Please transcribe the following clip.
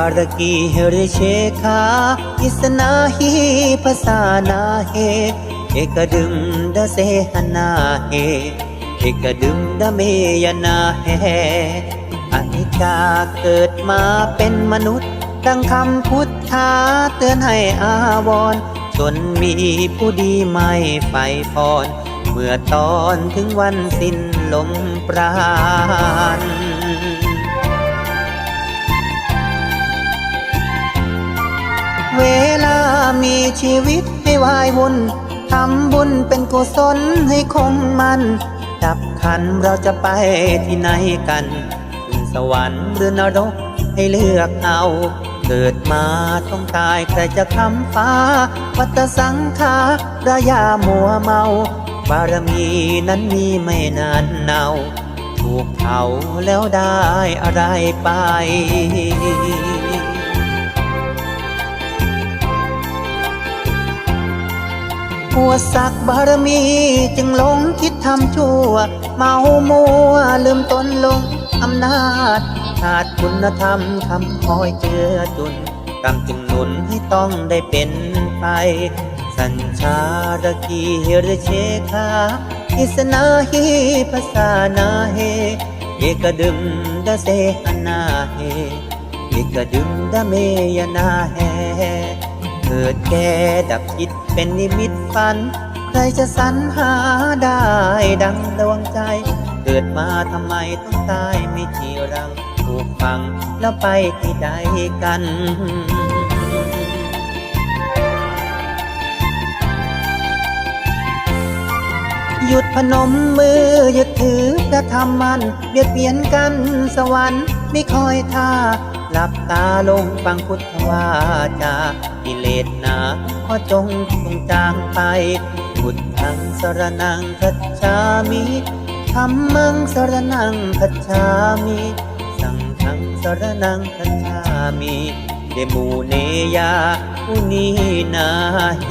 ารกีหริเชคาอิสนาฮีภาษานาเฮเอกดึมดะเซหนาเฮเอกดึมดะเมยนาเฮอนิจจาเกิดมาเป็นมนุษย์ ดังคำพุทธาเตือนให้อาวรจนมีผู้ดีไม่ไฟพรเมื่อตอนถึงวันสิ้นลมปราณ มีชีวิตให้วายวุ่นทำบุญเป็นกุศลให้คงมันดับขันเราจะไปที่ไหนกันขึ้นสวรรค์หรือนรกให้เลือกเอา เกิดมาต้องตายใครจะคำฟ้า วัตสังขาระยามัวเมา บารมีนั้นมีไม่นานเนาถูกเผาแล้วได้อะไรไป หัวสักบารมีจึงหลงคิดทำชั่ว เมามัวลืมตนลงอำนาจขาดคุณธรรมคำคอยเจือจุนกำจึงหนุนให้ต้องได้เป็นไป สัญชาตกีเฮรเชคาอิสนาฮีภาษานาเฮเอกดึมดะเซหนาเฮเอกดึมดะเมยนาแฮ เกิดแก่ดับคิดเป็นนิมิตฝัน ใครจะสรรหาได้ดังดวงใจ เกิดมาทำไมต้องตายไม่จีรังถูกฟังแล้วไปที่ใดกันหยุดพนมมือหยุดถือพระธรรมมันเบียดเบียนกันสวรรค์ไม่คอยท่า หลับตาลงฟังพุทธวาจากิเลสหนาขอจงจงจางไปพุทธังสรนังคัจฉามิธรรมังสรนังคัจฉามิสังฆังสรนังคัจฉามิเดมูเนยาอุนีนาเฮ